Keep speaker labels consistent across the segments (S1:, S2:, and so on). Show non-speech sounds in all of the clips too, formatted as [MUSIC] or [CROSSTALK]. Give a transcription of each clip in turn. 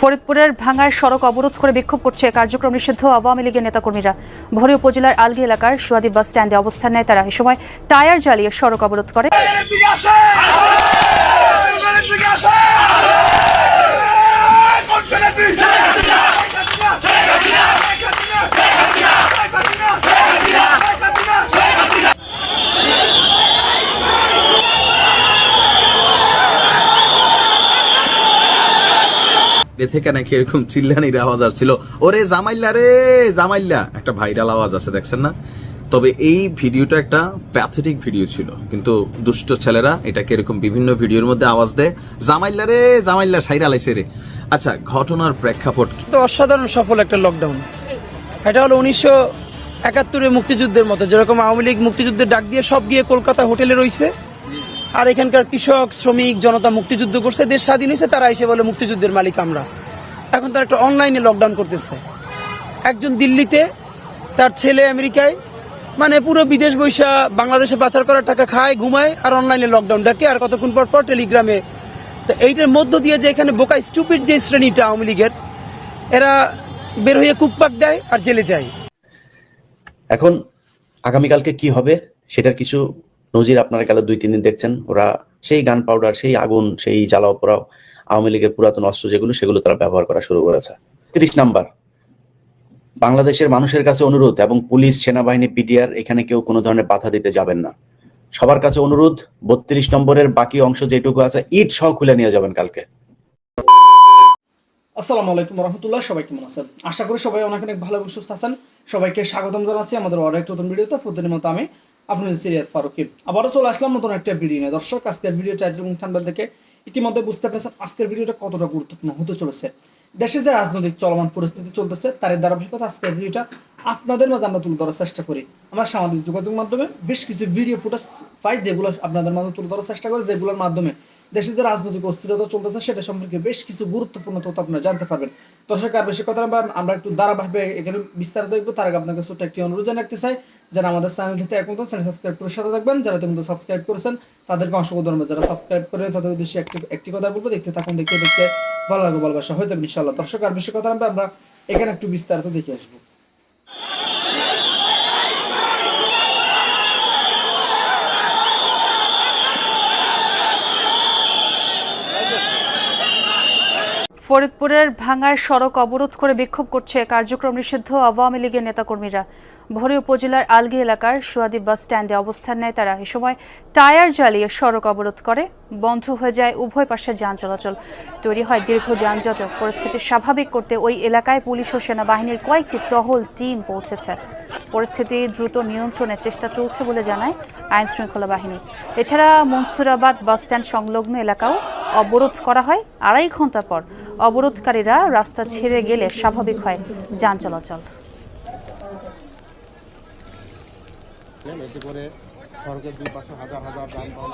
S1: ফরিদপুরের ভাঙায় সড়ক অবরোধ করে বিক্ষোভ করছে কার্যক্রম নিষিদ্ধ আওয়ামী লীগের নেতাকর্মীরা। ভরি উপজেলার আলগি এলাকার সুয়াদি বাস স্ট্যান্ডে অবস্থান নেয় তারা। এ সময় টায়ার জ্বালিয়ে সড়ক অবরোধ করে
S2: ঠিক আছে ঠিক আছে কোন ছেলে তুই
S3: এ থেকে নাকি এরকম চিল্লানির আওয়াজ আসছিল। ওরে জামাইল্লা রে, জামাইল্লা। একটা ভাইরাল আওয়াজ আছে, দেখছেন না? তবে এই ভিডিওটা একটা প্যাথেটিক ভিডিও ছিল। কিন্তু দুষ্ট ছেলেরা এটাকে এরকম বিভিন্ন ভিডিওর মধ্যে আওয়াজ দেয়, জামাইল্লা রে, জামাইল্লা, সাইরা লাইছে রে। আচ্ছা ঘটনার প্রেক্ষাপট কি?
S4: তো অসাধারণ সফল একটা লকডাউন এটা হলো উনিশশো একাত্তরে মুক্তিযুদ্ধের মতো। যেরকম আওয়ামী লীগ মুক্তিযুদ্ধের ডাক দিয়ে সব গিয়ে কলকাতা হোটেলে রইছে। আর এখানকার কৃষক, শ্রমিক, জনতা মুক্তিযুদ্ধ করছে, দেশ স্বাধীন হয়েছে, তারা এসে বলে মুক্তিযুদ্ধের মালিক আমরা। এখন তারা একটা অনলাইনে লকডাউন করতেছে। একজন দিল্লিতে তার ছেলে আমেরিকায় মানে পুরো বিদেশ বৈশা বাংলাদেশে পাচার করার টাকা খায়, ঘুমায়, আর অনলাইনে লকডাউন ডাকে, আর কতক্ষণ পর পর টেলিগ্রামে তো এইটার মধ্য দিয়ে যে এখানে বোকা স্টুপিড যে শ্রেণীটা আওয়ামী লীগের, এরা বের হয়ে কুকপাক দেয় আর জেলে যায়।
S5: এখন আগামীকালকে কি হবে, সেটার কিছু নজির আপনারা গেল দুই, তিন দিন দেখছেন, ওরা সেই গান পাউডার সেই আগুন, সেই জ্বালাও পোড়াও আওয়ামী লীগের পুরাতন অস্ত্র যেগুলো, সেগুলো তারা ব্যবহার করা শুরু করেছে। তিরিশ নাম্বার, বাংলাদেশের মানুষের কাছে অনুরোধ এবং পুলিশ, সেনাবাহিনী পিডিআর এখানে কেউ কোনো ধরনের বাধা দিতে যাবেন না। সবার কাছে অনুরোধ, বত্রিশ নম্বরের বাকি অংশ যেটুকু আছে, ইট সহ খুলে নিয়ে যাবেন কালকে।
S6: আসসালামু আলাইকুম রহমতুল্লাহ, সবাই কেমন আছেন? আশা করি সবাই অনেক অনেক ভালো এবং সুস্থ আছেন। সবাইকে স্বাগতম জানাচ্ছি আমাদের অনেক নতুন ভিডিওতে। প্রতিদিনের মতো আমি আপনাদের সিরিয়াস ফারুকি আবারও চলে আসলাম নতুন একটা ভিডিও নিয়ে। দর্শক, আজকের ভিডিও টাইটেল এবং থাম্বনেল থেকে ইতিমধ্যে বুঝতে পেরেছেন আজকের ভিডিওটা কতটা গুরুত্বপূর্ণ হতে চলেছে। দেশে যে রাজনৈতিক চলমান পরিস্থিতি চলতেছে তার ধারাবাহিকতা আজকের ভিডিওটা আপনাদের মাঝে আমরা তুলে ধরার চেষ্টা করি। আমরা সামাজিক যোগাযোগ মাধ্যমে বেশ কিছু ভিডিও ফুটেজ পাই যেগুলো আপনাদের মাঝে তুলে ধরার চেষ্টা করি, যেগুলোর মাধ্যমে দেশে যে রাজনৈতিক অস্থিরতা চলতেছে, সেটা সম্পর্কে বেশ কিছু গুরুত্বপূর্ণ তথ্য আপনারা জানতে পারবেন। দর্শক, আর বেশি কথা আমরা একটু ধারাবাহিকভাবে এখানে বিস্তারিত দেখব। তার আগে আপনাকে ছোট্ট একটি অনুরোধ জানিয়ে রাখতে চাই যারা আমাদের চ্যানেলটিতে এখন তো চ্যানেল সাবস্ক্রাইব করে সাথে থাকবেন, যারা ইতিমধ্যে সাবস্ক্রাইব করেছেন, তাদেরকে অসংখ্য ধন্যবাদ। যারা সাবস্ক্রাইব করে তাদের উদ্দেশ্যে একটি একটি কথা বলব, দেখতে থাকুন, দেখতে দেখতে ভালো লাগবে ভালোবাসা হয়ে যাবে ইনশাল্লাহ দর্শক, আর বেশি কথা আমরা এখানে একটু বিস্তারিত দেখে আসব।
S1: ফরিদপুরের ভাঙায় সড়ক অবরোধ করে বিক্ষোভ করছে কার্যক্রম নিষিদ্ধ আওয়ামী লীগের নেতাকর্মীরা। ভরি উপজেলার আলগি এলাকার সুয়াদি বাস স্ট্যান্ডে অবস্থান নেয় তারা। এ সময় টায়ার জ্বালিয়ে সড়ক অবরোধ করে, বন্ধ হয়ে যায় উভয় পাশের যান চলাচল। তৈরি হয় দীর্ঘ যানজট পরিস্থিতি স্বাভাবিক করতে ওই এলাকায় পুলিশ ও সেনাবাহিনীর কয়েকটি টহল টিম পৌঁছেছে। পরিস্থিতি দ্রুত নিয়ন্ত্রণের চেষ্টা চলছে বলে জানায় আইন শৃঙ্খলা বাহিনী। এছাড়া মনসুরাবাদ বাসস্ট্যান্ড সংলগ্ন এলাকাও অবরোধ করা হয় আড়াই ঘণ্টা পর। অবরোধকারীরা রাস্তা ছেড়ে গেলে স্বাভাবিক হয় যান চলাচল।
S7: এতে করে সড়কের দুই পাশে হাজার হাজার যানবাহন।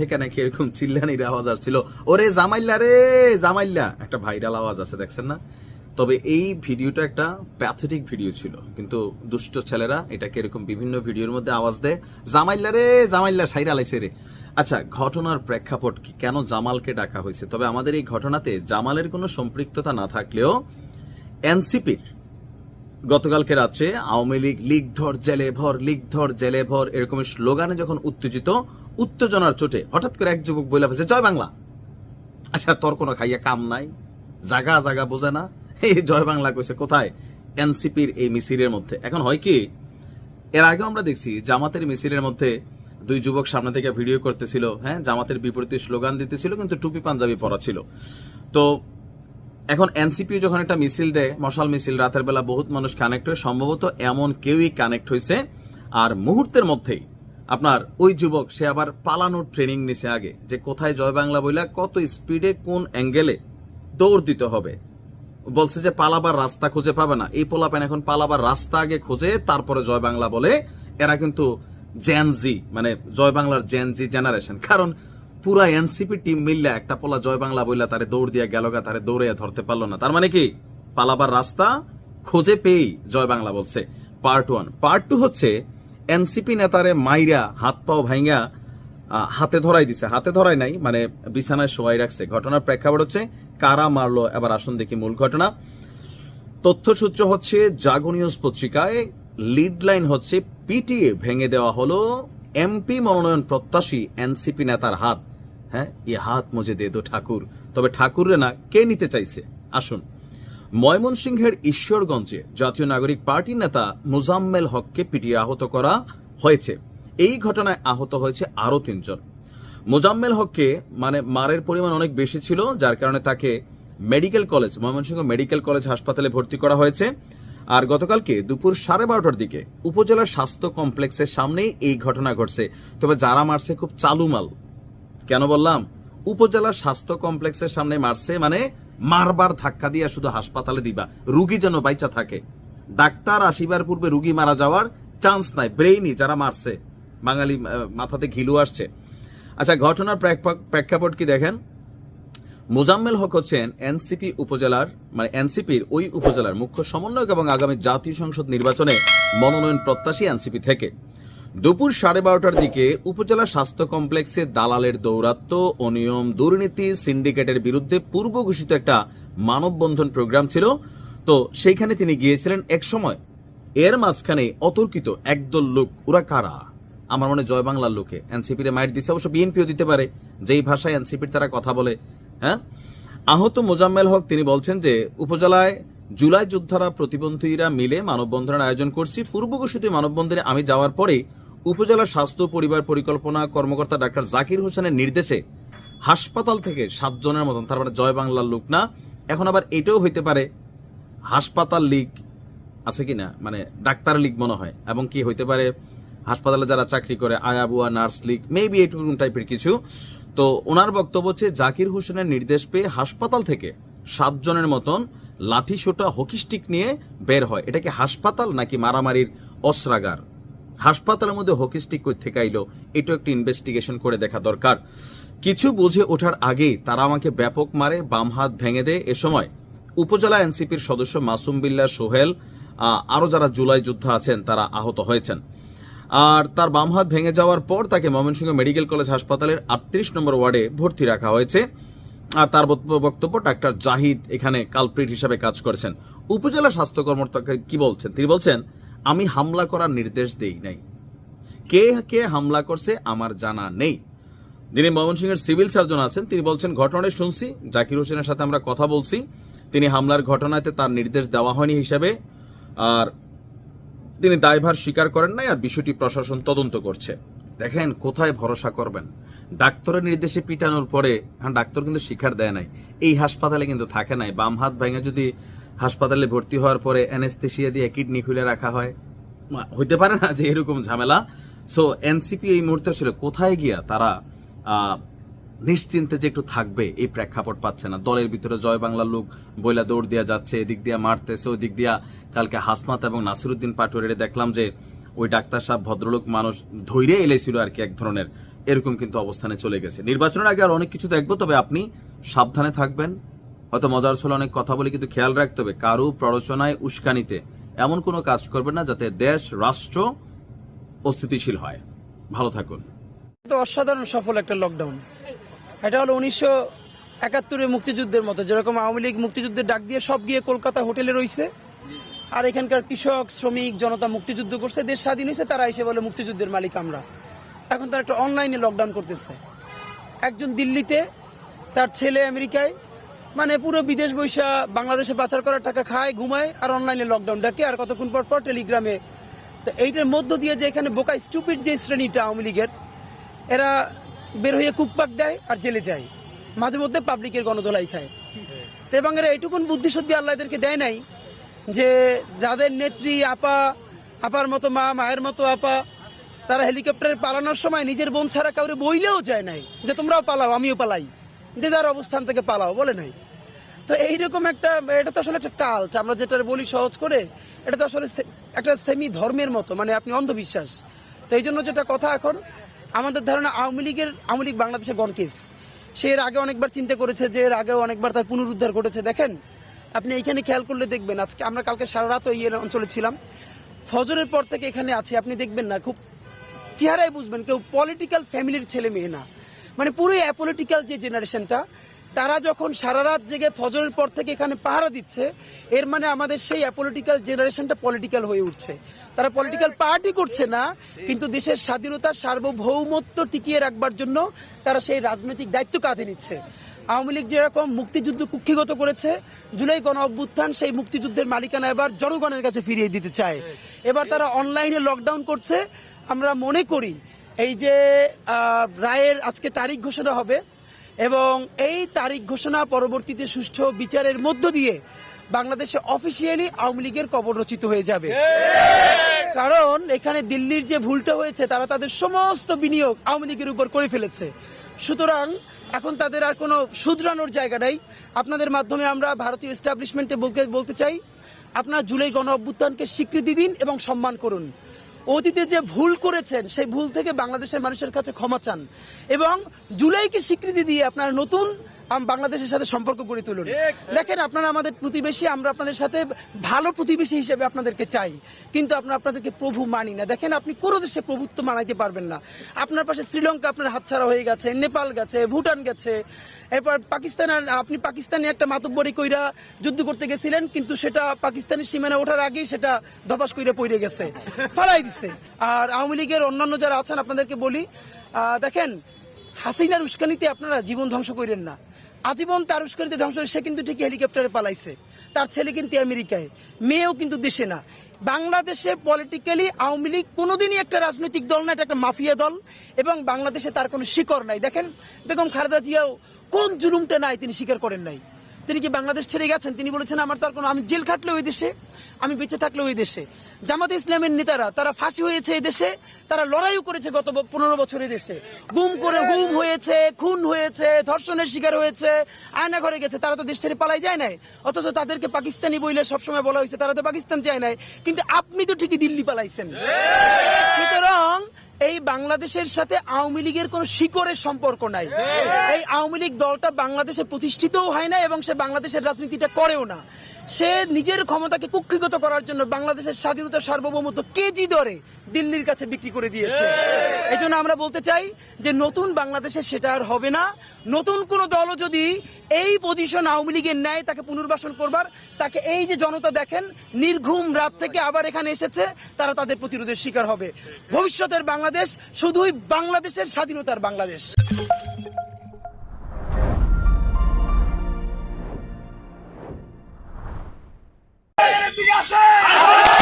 S3: থেকে নাকি এরকম চিল্লানির আওয়াজ আসছিল। ওরে জামাইল্লা রে, জামাইল্লা। একটা ভাইরাল আওয়াজ আছে, দেখছেন না? তবে এই ভিডিওটা একটা প্যাথেটিক ভিডিও ছিল। কিন্তু দুষ্ট ছেলেরা এটাকে এরকম বিভিন্ন ভিডিওর মধ্যে আওয়াজ দেয়, জামাইল্লা রে জামাইল্লা রে। আচ্ছা ঘটনার প্রেক্ষাপট কি? কেন জামালকে ডাকা হয়েছে? তবে আমাদের এই ঘটনাতে জামালের কোনো সম্পৃক্ততা না থাকলেও এনসিপির গতকালকে রাত্রে আওয়ামী লীগ লীগ ধর, জেলে ভর, লীগ ধর, জেলে ভর এরকমের স্লোগানে যখন উত্তেজিত, উত্তেজনার চোটে হঠাৎ করে এক যুবক বলে ফেলছে, জয় বাংলা। আচ্ছা তোর কোনো খাইয়া কাম নাই, জাগা জাগা বোঝে না। এই জয় বাংলা কইছে, কোথায়? এনসিপির এই মিছিলের মধ্যে। এখন হয় কি, এর আগেও আমরা দেখছি, জামাতের মিছিলের মধ্যে দুই যুবক সামনে থেকে ভিডিও করতেছিল হ্যাঁ জামাতের বিপরীতে স্লোগান দিতেছিল, কিন্তু টুপি, পাঞ্জাবি পরা ছিল। তো এখন এনসিপি যখন একটা মিছিল দেয়, মশাল মিছিল, রাতের বেলা বহুত মানুষ কানেক্ট হয়, সম্ভবত এমন কেউই কানেক্ট হয়েছে আর মুহূর্তের মধ্যেই আপনার ওই যুবক, সে আবার পালানোর ট্রেনিং নিছে আগে, যে কোথায় জয় বাংলা বইলা কত স্পিডে কোন অ্যাঙ্গেলে দৌড় দিতে হবে। বলছে যে পালাবার রাস্তা খুঁজে পাবে না। এই পোলাপেন এখন পালাবার রাস্তা আগে খুঁজে, তারপরে জয় বাংলা বলে। এরা কিন্তু জেনজি মানে জয় বাংলার জেনজি জেনারেশন কারণ পুরা এনসিপি টিম মিললে একটা পোলা জয় বাংলা বইলা তারে দৌড় দিয়া গেল গা, তারে দৌড়ে ধরতে পারল না। তার মানে কি? পালাবার রাস্তা খোঁজে পেয়েই জয় বাংলা বলছে। পার্ট ওয়ান পার্ট টু হচ্ছে এনসিপি নেতারে মাইরা হাত পাও ভাইঙ্গা হাতে ধরাই দিছে। হাতে ধরাই নাই মানে বিছানায় শোয়াই রাখছে। ঘটনার প্রেক্ষাপট হচ্ছে কারা মারলো, এবার আসুন দেখি মূল ঘটনা। তথ্যসূত্র হচ্ছে জাগো নিউজ পত্রিকায় লিড লাইন হচ্ছে পিটিএ ভেঙে দেওয়া হলো এমপি মনোনয়ন প্রত্যাশী এনসিপি নেতার হাত। হ্যাঁ? এ হাত মজে দে দো ঠাকুর। তবে ঠাকুরে না, কে নিতে চাইছে? আসুন। ময়মনসিংহের ঈশ্বরগঞ্জে জাতীয় নাগরিক পার্টির নেতা মুজাম্মেল হককে পিটিয়ে আহত করা হয়েছে। এই ঘটনায় আহত হয়েছে আরও তিনজন। মোজাম্মেল হককে মানে মারের পরিমাণ অনেক বেশি ছিল, যার কারণে তাকে medical college, Mymensingh medical college হাসপাতালে ভর্তি করা হয়েছে। আর গতকালকে দুপুর সাড়ে বারোটার দিকে উপজেলার স্বাস্থ্য কমপ্লেক্সের সামনেই এই ঘটনা ঘটছে। তবে যারা মারছে, খুব চালু মাল। কেন বললাম? উপজেলার স্বাস্থ্য কমপ্লেক্সের সামনে মারছে মানে মারবার ধাক্কা দিয়ে শুধু হাসপাতালে দিবা। রুগী যেন বাইচা থাকে। ডাক্তার আসিবার পূর্বে রুগী মারা যাওয়ার চান্স নাই ব্রেইনি যারা মারছে। বাঙালি মাথাতে ঘিলু আসছে। আচ্ছা ঘটনার প্রেক্ষাপট কি দেখেন? মোজাম্মেল হক হচ্ছেন এনসিপি উপজেলার মানে এনসিপির ওই উপজেলার মুখ্য সমন্বয়ক এবং আগামী জাতীয় সংসদ নির্বাচনে মনোনয়ন প্রত্যাশী এনসিপি থেকে। দুপুর সাড়ে বারোটার দিকে উপজেলা স্বাস্থ্য কমপ্লেক্সে দালালের দৌরাত্ম অনিয়ম দুর্নীতি সিন্ডিকেটের বিরুদ্ধে পূর্ব ঘোষিত একটা মানববন্ধন প্রোগ্রাম ছিল। তো সেইখানে তিনি গিয়েছিলেন এক সময় এর মাঝখানে অতর্কিত একদল লোক, ওরা কারা? আমার মনে জয় বাংলার লোকে। এনসিপির মাইট দিছে, অবশ্য বিএনপিও দিতে পারে। যেই ভাষায় এনসিপির তারা কথা বলে হ্যাঁ? আহত মোজাম্মেল হক, তিনি বলছেন যে, উপজেলায় জুলাই যোদ্ধারা, প্রতিবন্ধীরা মিলে মানববন্ধনের আয়োজন করছি। পূর্ব ঘোষিত মানববন্ধনে আমি যাওয়ার পরে উপজেলা স্বাস্থ্য পরিবার পরিকল্পনা কর্মকর্তা ডাক্তার জাকির হোসেনের নির্দেশে হাসপাতাল থেকে সাতজনের মতন, তার মানে জয় বাংলার লোক না, এখন আবার এটাও হইতে পারে হাসপাতাল লীগ আছে কি না মানে ডাক্তার লীগ মনে হয়, এবং কি হইতে পারে, হাসপাতালে যারা চাকরি করে আয়াবুয়া নার্স লীগ মেবি এইটুকু টাইপের কিছু। তো ওনার বক্তব্য হচ্ছে, জাকির হোসেনের নির্দেশ পেয়ে হাসপাতাল থেকে সাতজনের মতন লাঠি সোটা হকি স্টিক নিয়ে বের হয়। এটা কি হাসপাতাল নাকি মারামারির অস্ত্রাগার? হাসপাতালের মধ্যে হকি স্টিক থেকে আইলো এটাও একটু ইনভেস্টিগেশন করে দেখা দরকার। কিছু বুঝে ওঠার আগেই তারা আমাকে ব্যাপক মারে বাম হাত ভেঙে দেয়। এ সময় উপজেলা এনসিপির সদস্য মাসুম বিল্লাহ সোহেল আহ, আরও যারা জুলাই যোদ্ধা আছেন তারা আহত হয়েছেন। আর তার বাম হাত ভেঙে যাওয়ার পর তাকে ময়মনসিংহ মেডিকেল কলেজ হাসপাতালের আটত্রিশ নম্বর ওয়ার্ডে ভর্তি রাখা হয়েছে। আর তার বক্তব্য- ডাক্তার জাহিদ এখানে কালপ্রিট হিসাবে কাজ করেছেন। উপজেলা স্বাস্থ্য কর্মকর্তা কি বলছেন? তিনি বলছেন আমি হামলা করার নির্দেশ দেই নাই। কে কে হামলা করছে আমার জানা নেই। যিনি ময়মনসিংহের সিভিল সার্জন আছেন, তিনি বলছেন ঘটনায় শুনছি। জাকির হোসেনের সাথে আমরা কথা বলছি। তিনি হামলার ঘটনাতে তার নির্দেশ দেওয়া হয়নি হিসাবে। আর তিনি দায়ভার স্বীকার করেন নাই আর বিষয়টি প্রশাসন তদন্ত করছে। দেখেন, কোথায় ভরসা করবেন? ডাক্তারের নির্দেশে পিটানোর পরে হ্যাঁ ডাক্তার কিন্তু স্বীকার দেয় নাই। এই হাসপাতালে কিন্তু থাকে নাই। বাম হাত ভেঙে যদি হাসপাতালে ভর্তি হওয়ার পরে অ্যানেস্থেশিয়া দিয়ে কিডনি খুলে রাখা হয়। হইতে পারে না যে এরকম ঝামেলা। সো এনসিপি এই মুহূর্তে আসলে কোথায় গিয়া তারা নিশ্চিন্তে যে একটু থাকবে, এই প্রেক্ষাপট পাচ্ছে না। দলের ভিতরে জয় বাংলার লোক বইলা দৌড় দেওয়া যাচ্ছে, এদিক দিয়া মারতেছে ওই দিক দিয়া কালকে হাসমাত এবং নাসিরুদ্দিন পাটোয়ারিরে দেখলাম যে ওই ডাক্তার সাহেব ভদ্রলোক মানুষ ধৈর্য এলেছিল আর কি এক ধরনের। এরকম কিন্তু অবস্থানে চলে গেছে। নির্বাচনের আগে আর অনেক কিছু দেখব, তবে আপনি সাবধানে থাকবেন। হয়তো মজার ছিল অনেক কথা বলে কিন্তু খেয়াল রাখতে হবে, কারও প্ররোচনায় উস্কানিতে এমন কোনো কাজ করবেন না যাতে দেশ, রাষ্ট্র অস্থিতিশীল হয়। ভালো থাকুন।
S4: তো অসাধারণ সফল একটা লকডাউন এটা হলো উনিশশো একাত্তরের মুক্তিযুদ্ধের মতো, যেরকম আওয়ামী লীগ মুক্তিযুদ্ধের ডাক দিয়ে সব গিয়ে কলকাতা হোটেলে রয়েছে আর এখানকার কৃষক, শ্রমিক, জনতা মুক্তিযুদ্ধ করছে, দেশ স্বাধীন হয়েছে, তারা এসে বলে মুক্তিযুদ্ধের মালিক আমরা। এখন তারা একটা অনলাইনে লকডাউন করতেছে। একজন দিল্লিতে তার ছেলে আমেরিকায় মানে পুরো বিদেশ বৈশা বাংলাদেশে পাচার করার টাকা খায়, ঘুমায় আর অনলাইনে লকডাউন ডাকে। আর কতক্ষণ পর পর টেলিগ্রামে তো এইটার মধ্য দিয়ে যে এখানে বোকা স্টুপিড যে শ্রেণীটা আওয়ামী লীগের, এরা বের হয়ে কুকপাক দেয় আর জেলে যায়। মাঝে মধ্যে পাবলিকের গণদোলাই খায়। তো এবং এরা এইটুকুন বুদ্ধিশুদ্ধি আল্লাহ এদেরকে দেয় নাই যে যাদের নেত্রী, আপা, আপার মতো মা, মায়ের মতো আপা, তারা হেলিকপ্টারে পালানোর সময় নিজের বোন ছাড়া কাউরে বইলেও যায় নাই যে তোমরাও পালাও, আমিও পালাই। যে যার অবস্থান থেকে পালাও, বলে নাই। তো এইরকম একটা, এটা তো আসলে একটা কাল্ট আমরা যেটা বলি সহজ করে, এটা তো আসলে একটা সেমি ধর্মের মতো মানে আপনি অন্ধবিশ্বাস। তো এই জন্য যেটা কথা এখন, আমাদের ধারণা আওয়ামী লীগের, আওয়ামী লীগ বাংলাদেশের গণকেস সে এর আগে অনেকবার চিন্তা করেছে যে এর আগেও অনেকবার তার পুনরুদ্ধার ঘটেছে। দেখেন, আপনি এইখানে খেয়াল করলে দেখবেন, আজকে আমরা কালকে সারা রাত ওই অঞ্চলে ছিলাম। ফজরের পর থেকে এখানে আছি, আপনি দেখবেন না, খুব চেহারায় বুঝবেন, কেউ পলিটিক্যাল ফ্যামিলির ছেলে মেয়ে না। মানে পুরোই অ্যাপলিটিক্যাল যে জেনারেশনটা তারা যখন সারা রাত জেগে ফজরের পর থেকে এখানে পাহারা দিচ্ছে, এর মানে আমাদের সেই অ্যাপলিটিক্যাল জেনারেশনটা পলিটিক্যাল হয়ে উঠছে। তারা পলিটিক্যাল পার্টি করছে না, কিন্তু দেশের স্বাধীনতা সার্বভৌমত্ব টিকিয়ে রাখবার জন্য তারা সেই রাজনৈতিক দায়িত্ব কাঁধে নিচ্ছে। আওয়ামী লীগ যেরকম মুক্তিযুদ্ধ কুক্ষিগত করেছে, জুলাই গণ অভ্যুত্থান সেই মুক্তিযুদ্ধের মালিকানা এবার জনগণের কাছে ফিরিয়ে দিতে চায়। এবার তারা অনলাইনে লকডাউন করছে, আমরা মনে করি এই যে রায়ের আজকে তারিখ ঘোষণা হবে এবং এই তারিখ ঘোষণা পরবর্তীতে সুষ্ঠু বিচারের মধ্য দিয়ে বাংলাদেশে অফিসিয়ালি আওয়ামী লীগের কবর রচিত হয়ে যাবে। কারণ এখানে দিল্লির যে ভুলটা হয়েছে, তারা তাদের সমস্ত বিনিয়োগ আওয়ামী লীগের উপর করে ফেলেছে। সুতরাং এখন তাদের আর কোনো শুধরানোর জায়গা নাই। আপনাদের মাধ্যমে আমরা ভারতীয় এস্টাবলিশমেন্টে বলতে বলতে চাই, আপনারা জুলাই গণ অভ্যুত্থানকে স্বীকৃতি দিন এবং সম্মান করুন। অতীতে যে ভুল করেছেন, সেই ভুল থেকে বাংলাদেশের মানুষের কাছে ক্ষমা চান। এবং জুলাইকে স্বীকৃতি দিয়ে আপনারা নতুন বাংলাদেশের সাথে সম্পর্ক গড়ে তুলুন। দেখেন আপনারা আমাদের প্রতিবেশী আমরা আপনাদের সাথে ভালো প্রতিবেশী হিসেবে আপনাদেরকে চাই। কিন্তু আমরা আপনাদেরকে প্রভু মানি না। দেখেন আপনি কোনো দেশে প্রভুত্ব মানাইতে পারবেন না। আপনার পাশে শ্রীলঙ্কা আপনার হাতছাড়া হয়ে গেছে নেপাল গেছে ভুটান গেছে। এরপর পাকিস্তানের আপনি পাকিস্তানি একটা মাতব্বরি কইরা যুদ্ধ করতে গেছিলেন কিন্তু সেটা পাকিস্তানের সীমানা ওঠার আগেই সেটা ধপাস কইরা পড়ে গেছে ফালাই দিছে। আর আওয়ামী লীগের অন্যান্য যারা আছেন আপনাদেরকে বলি আহ, দেখেন হাসিনার উস্কানিতে আপনারা জীবন ধ্বংস করেন না। আজীবন তার উস্কানিতে ধ্বংস সে কিন্তু ঠিক হেলিকপ্টারে পালাইছে। তার ছেলে কিন্তু আমেরিকায়। মেয়েও কিন্তু দেশে না। বাংলাদেশে পলিটিক্যালি আওয়ামী লীগ কোনোদিনই একটা রাজনৈতিক দল না, এটা একটা মাফিয়া দল। এবং বাংলাদেশে তার কোনো শিকড় নাই। দেখেন, বেগম খালেদা জিয়াও কোন জুলুমটা নাই তিনি স্বীকার করেন নাই। তিনি কি বাংলাদেশ ছেড়ে গেছেন? তিনি বলেছেন, আমার তো আর কোনো আমি জেল খাটলে ওই দেশে, আমি বেঁচে থাকলে ওই দেশে। জামাত ইসলামের নেতারা তারা ফাঁসি হয়েছে এই দেশে তারা লড়াইও করেছে গত পনেরো বছরের দেশে। গুম করে গুম হয়েছে খুন হয়েছে ধর্ষণের শিকার হয়েছে আয়না ঘরে গেছে তারা তো দেশ ছেড়ে পালাই যায় নাই। অথচ তাদেরকে পাকিস্তানি বইলে সবসময় বলা হয়েছে তারা তো পাকিস্তান যায় নাই। কিন্তু আপনি তো ঠিকই দিল্লি পালাইছেন। সুতরাং এই বাংলাদেশের সাথে আওয়ামী লীগের কোনো শিকড়ের সম্পর্ক নাই। এই আওয়ামী লীগ দলটা বাংলাদেশে প্রতিষ্ঠিতও হয় না এবং সে বাংলাদেশের রাজনীতিটা করেও না। সে নিজের ক্ষমতাকে কুক্ষিগত করার জন্য বাংলাদেশের স্বাধীনতা সার্বভৌমত্ব কেজি দরে দিল্লির কাছে বিক্রি করে দিয়েছে। এই জন্য আমরা বলতে চাই যে নতুন বাংলাদেশে সেটা আর হবে না। নতুন কোন দলও যদি এই পজিশন আওয়ামী লীগের নেয় তাকে পুনর্বাসন করবার, তাকে এই যে জনতা দেখেন, নির্ঘুম রাত থেকে আবার এখানে এসেছে, তারা তাদের প্রতিরোধের শিকার হবে। ভবিষ্যতের বাংলাদেশ শুধুই বাংলাদেশের স্বাধীনতার বাংলাদেশ।
S2: জয়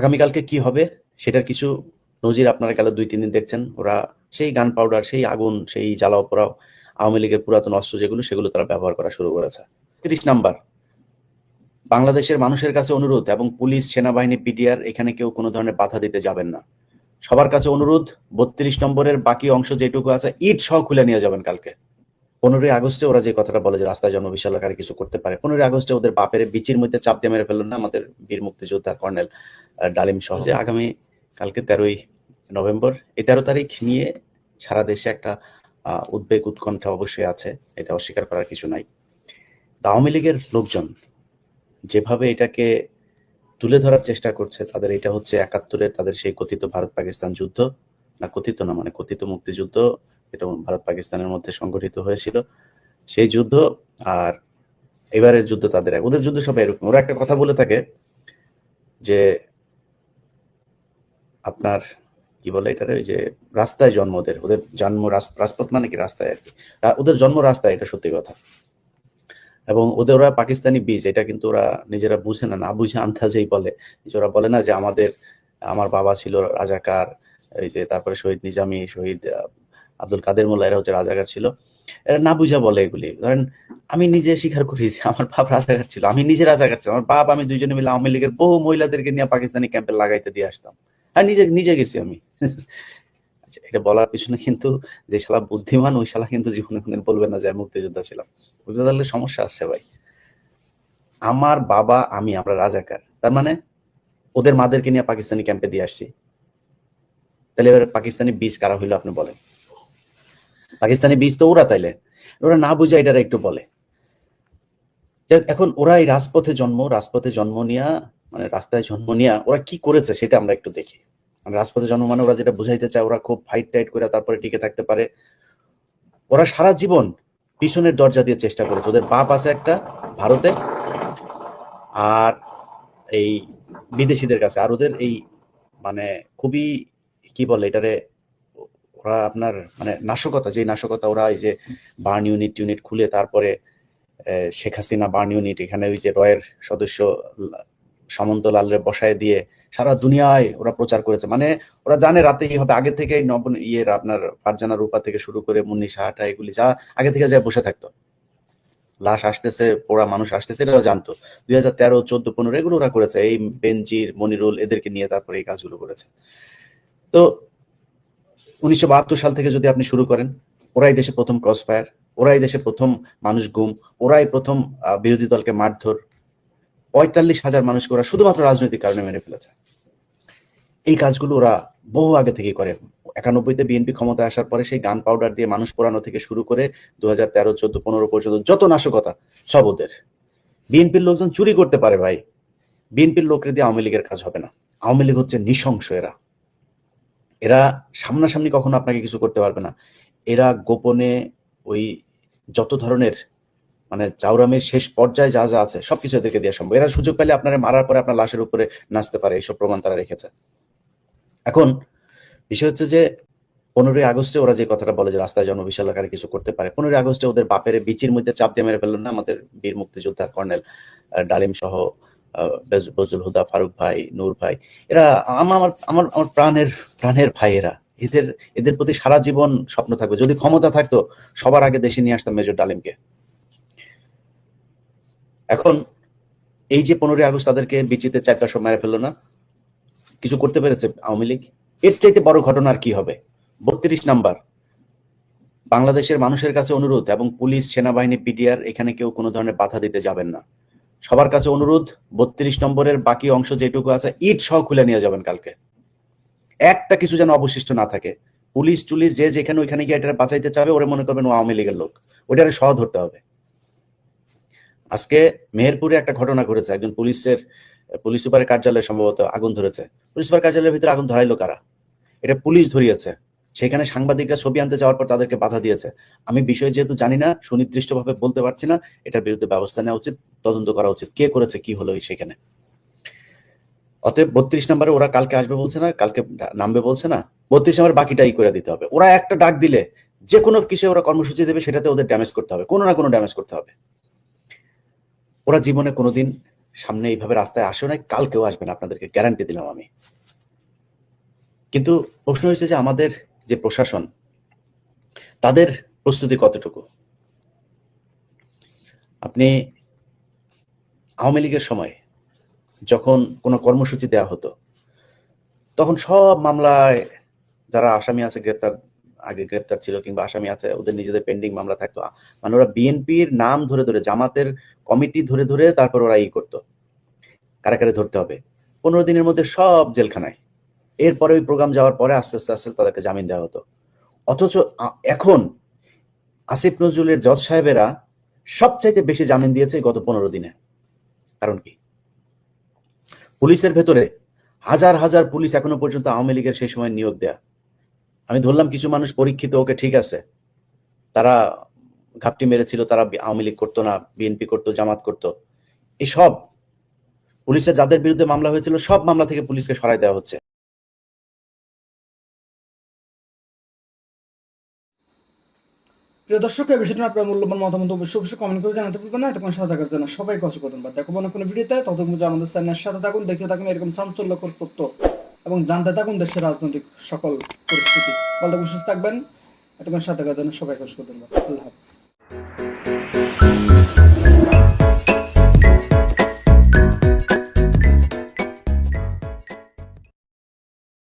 S5: আগামীকালকে কি হবে সেটার কিছু নজির আপনারা গেল দুই, তিন দিন দেখছেন। ওরা সেই গান পাউডার সেই আগুন, সেই জ্বালাও পোড়াও, আওয়ামী লীগের পুরাতন অস্ত্র যেগুলো, সেগুলো তারা ব্যবহার করা শুরু করেছে। তিরিশ নাম্বার, বাংলাদেশের মানুষের কাছে অনুরোধ এবং পুলিশ, সেনাবাহিনী, পিডিআর এখানে কেউ কোনো ধরনের বাধা দিতে যাবেন না। সবার কাছে অনুরোধ, বত্রিশ নম্বরের বাকি অংশ যেটুকু আছে, ইট সহ খুলে নিয়ে যাবেন কালকে। পনেরোই আগস্টে ওরা যে কথাটা বলে যে রাস্তায় জনবিশালকারী কিছু করতে পারে পনেরোই আগস্টে ওদের বাপের বিচির মধ্যে চাপ দিয়ে মেরে ফেললেন না? আমাদের বীর মুক্তিযোদ্ধা কর্নেল ডালিম সহজে। আগামী কালকে তেরোই নভেম্বর এই তেরো তারিখ নিয়ে সারা দেশে একটা উদ্বেগ উৎকণ্ঠা অবশ্যই আছে এটা অস্বীকার করার কিছু নাই। আওয়ামী লীগের লোকজন যেভাবে এটাকে তুলে ধরার চেষ্টা করছে তাদের এটা হচ্ছে একাত্তরের তাদের সেই কথিত ভারত পাকিস্তান যুদ্ধ না কথিত না মানে কথিত মুক্তিযুদ্ধ এটা ভারত পাকিস্তানের মধ্যে সংগঠিত হয়েছিল, সেই যুদ্ধ আর এবারের যুদ্ধ তাদের এক। ওদের যুদ্ধ সবাই এরকম। ওরা একটা কথা বলে থাকে যে আপনার কি বলে এটারে? যে রাস্তায় জন্ম ওদের। ওদের জন্ম রাজপথ মানে কি? রাস্তায় আর কি। ওদের জন্ম রাস্তায়, এটা সত্যি কথা। এবং ওদের ওরা পাকিস্তানি বীজ, এটা কিন্তু ওরা নিজেরা বুঝে না না বুঝে আন্দাজেই বলে। ওরা বলে না যে আমাদের, আমার বাবা ছিল রাজাকার, এই যে তারপরে শহীদ নিজামী, শহীদ আব্দুল কাদের মোল্লা এরা হচ্ছে রাজাকার ছিল। এরা না বুঝা বলে এগুলি। ধরেন আমি নিজে স্বীকার করি আমার বাপ রাজাকার ছিল। আমি নিজে রাজাকার ছিলাম। আমার বাপ আমি দুইজনে মিলে আওয়ামী লীগের বহু মহিলাদেরকে নিয়ে পাকিস্তানি ক্যাম্পে লাগাইতে দিয়ে আসতাম। আর নিজে নিজে গেছি আমি। [LAUGHS] আচ্ছা, এটা বলার পিছনে কিন্তু যে শালা বুদ্ধিমান ওই শালা কিন্তু জীবনে কোনদিন বলবে না যে আমি মুক্তিযোদ্ধা ছিলাম। পারলে সমস্যা আছে ভাই। আমার বাবা আমি আমরা রাজাকার। তার মানে ওদের মাদেরকে নিয়ে পাকিস্তানি ক্যাম্পে দিয়ে আসছি। তাহলে এবার পাকিস্তানি বীজ কারা হইল আপনি বলেন? পাকিস্তানি বীজ তো ওরা তাইলে। ওরা না বুঝে এটারা একটু বলে। এখন ওরা এই রাজপথে জন্ম রাজপথে জন্ম নিয়া মানে রাস্তায় জন্ম নিয়া ওরা কি করেছে সেটা আমরা একটু দেখি। মানে রাজপথে জন্ম মানে ওরা যেটা বুঝাইতে চায়, ওরা খুব ফাইট টাইট করে তারপরে টিকে থাকতে পারে। ওরা সারা জীবন পিছনের দরজা দিয়ে চেষ্টা করেছে। ওদের বাপ আছে একটা ভারতে, আর এই বিদেশিদের কাছে। আর ওদের এই মানে খুবই, কি বলে এটারে ওরা আপনার মানে নাশকতা যে নাশকতা ওরা এই যে বার্ন ইউনিট ইউনিট খুলে তারপরে শেখ হাসিনা বার্ন ইউনিট এখানে ওই যে রয়ের সদস্য সামন্ত লালের বসায় দিয়ে সারা দুনিয়ায় ওরা প্রচার করেছে। মানে ওরা জানে রাতে কি হবে, আগে থেকে নব ইয়ের আপনার ফারজানা রূপা থেকে শুরু করে মুন্নি সাহাটা, এগুলি যা আগে থেকে যা বসে থাকতো। লাশ আসতেছে, পোড়া মানুষ আসতেছে এটা জানতো। দুই হাজার তেরো, চোদ্দ, পনেরো, এগুলো ওরা করেছে। এই বেনজির, মনিরুল, এদেরকে নিয়ে তারপরে এই কাজগুলো করেছে। তো উনিশশো বাহাত্তর সাল থেকে যদি আপনি শুরু করেন, ওরাই দেশে প্রথম ক্রস ফায়ার ওরাই দেশে প্রথম মানুষ গুম, ওরাই প্রথম বিরোধী দলকে মারধর। পঁয়তাল্লিশ হাজার মানুষকে ওরা শুধুমাত্র রাজনৈতিক কারণে মেরে ফেলেছে। এই কাজগুলো ওরা বহু আগে থেকে করে। একানব্বইতে বিএনপি ক্ষমতায় আসার পরে সেই গান পাউডার দিয়ে মানুষ পোড়ানো থেকে শুরু করে দু হাজার তেরো, চোদ্দ, পনেরো পর্যন্ত যত নাশকতা, সব ওদের। বিএনপির লোকজন চুরি করতে পারে ভাই। বিএনপির লোকের দিয়ে আওয়ামী লীগের কাজ হবে না। আওয়ামী লীগ হচ্ছে নৃশংস এরা। এরা সামনাসামনি কখনো আপনাকে কিছু করতে পারবে না। এরা গোপনে ওই যত ধরনের মানে চাউরামের শেষ পর্যায়ে যা যা আছে, সবকিছু এদেরকে দেওয়া সম্ভব। এরা সুযোগ পেলে আপনারা মারার পরে আপনার লাশের উপরে নাচতে পারে, এইসব প্রমাণ তারা রেখেছে। এখন বিষয় হচ্ছে যে, পনেরোই আগস্টে ওরা যে কথাটা বলে যে রাস্তায় জন্ম বিশাল আকারে কিছু করতে পারে, পনেরোই আগস্টে ওদের বাপের বিচির মধ্যে চাপ দিয়ে মেরে ফেললেন না আমাদের বীর মুক্তিযোদ্ধা কর্নেল ডালিম সহ আহ, হুদা ফারুক ভাই নূর ভাই এরা আমার আমার আমার প্রাণের প্রাণের ভাই এরা এদের এদের প্রতি সারা জীবন স্বপ্ন থাকবে। যদি ক্ষমতা থাকতো সবার আগে দেশে নিয়ে আসতাম মেজর ডালিমকে। এখন এই যে পনেরোই আগস্ট তাদেরকে বিচিতে সব মেরে ফেলল না কিছু করতে পেরেছে আওয়ামী লীগ? এর চাইতে বড় ঘটনা আর কি হবে? বত্রিশ নাম্বার। বাংলাদেশের মানুষের কাছে অনুরোধ এবং পুলিশ সেনাবাহিনী পিডিআর এখানে কেউ কোনো ধরনের বাধা দিতে যাবেন না। সবার কাছে অনুরোধ, বত্রিশ নম্বরের বাকি অংশ যেটুকু আছে, ইট সহ খুলে নিয়ে যাবেন কালকে। একটা কিছু যেন অবশিষ্ট না থাকে। পুলিশ টুলিশ যে যেখানে ওইখানে গিয়ে এটা বাঁচাইতে চাবে, ওরা মনে করবেন ও আওয়ামী লীগের লোক। ওইটারে সহ ধরতে হবে। আজকে মেহেরপুরে একটা ঘটনা ঘটেছে। একজন পুলিশের, পুলিশ সুপারের কার্যালয়ে সম্ভবত আগুন ধরেছে। পুলিশ সুপার কার্যালয়ের ভিতরে আগুন ধরাইলো কারা? এটা পুলিশ ধরিয়েছে। সেখানে সাংবাদিকরা ছবি আনতে যাওয়ার পর তাদেরকে বাধা দিয়েছে। আমি বিষয় যেহেতু জানি না, সুনির্দিষ্টভাবে বলতে পারছি না, এটার বিরুদ্ধে ব্যবস্থা নেওয়া উচিত, তদন্ত করা উচিত। কে করেছে, কি হলো সেখানে? অতএব বত্রিশ নম্বরে ওরা কালকে আসবে বলছে না, কালকে নামবে বলছে না, বত্রিশ নম্বর বাকিটাই করে দিতে হবে। ওরা একটা ডাক দিলে যে কোনো কিছু ওরা কর্মসূচি দেবে, সেটাতে ওদের ড্যামেজ করতে হবে, কোনো না কোনো ড্যামেজ করতে হবে। ওরা জীবনে কোনোদিন সামনে এইভাবে রাস্তায় আসেও নাই, কালকেও আসবে না, আপনাদেরকে গ্যারান্টি দিলাম আমি। কিন্তু প্রশ্ন হয়েছে যে আমাদের যে প্রশাসন, তাদের প্রস্তুতি কতটুকু? আপনি আওয়ামী লীগের সময় যখন কোনো কর্মসূচি দেওয়া হতো, তখন সব মামলায় যারা আসামি আছে, গ্রেপ্তার, আগে গ্রেপ্তার ছিল কিংবা আসামি আছে, ওদের নিজেদের পেন্ডিং মামলা থাকতো। মানে ওরা বিএনপির নাম ধরে ধরে, জামাতের কমিটি ধরে ধরে তারপর ওরা ই করতো। কারা কারা ধরতে হবে। পনেরো দিনের মধ্যে সব জেলখানায়। এরপরে ওই প্রোগ্রাম যাওয়ার পরে আস্তে আস্তে আস্তে তাদেরকে জামিন দেওয়া হতো। অথচ এখন আসিফ নজরুলের জজ সাহেবেরা সবচাইতে বেশি জামিন দিয়েছে গত পনেরো দিনে। কারণ কি? পুলিশের ভেতরে হাজার হাজার পুলিশ এখনও পর্যন্ত আওয়ামী লীগের সেই সময় নিয়োগ দেয়া। আমি ধরলাম কিছু মানুষ পরীক্ষিত, ওকে ঠিক আছে। তারা ঘাপটি মেরেছিল, তারা আওয়ামী লীগ করতো না, বিএনপি করতো, জামাত করতো। এই সব পুলিশের যাদের বিরুদ্ধে মামলা হয়েছিল, সব মামলা থেকে পুলিশকে সরাই দেওয়া হচ্ছে।
S6: প্রিয় দর্শক, এই বিষয়টি আপনার মূল্যবান মতামত অবশ্যই অবশ্যই কমেন্ট করে জানাতে ভুলবেন না। এতক্ষণ সাথে থাকার জন্য সবাইকে অসংখ্য বা দেখো কোনো ভিডিওতে। ততক্ষণ পর্যন্ত আমাদের চ্যানেলের সাথে থাকুন, দেখতে থাকুন, এরকম চাঞ্চল্যকর তথ্য এবং জানতে থাকুন দেশের রাজনৈতিক সকল পরিস্থিতি। বলতে সুস্থ থাকবেন। এতক্ষণ সাথে থাকার জন্য সবাইকে ধন্যবাদ। আল্লাহ হাফিজ।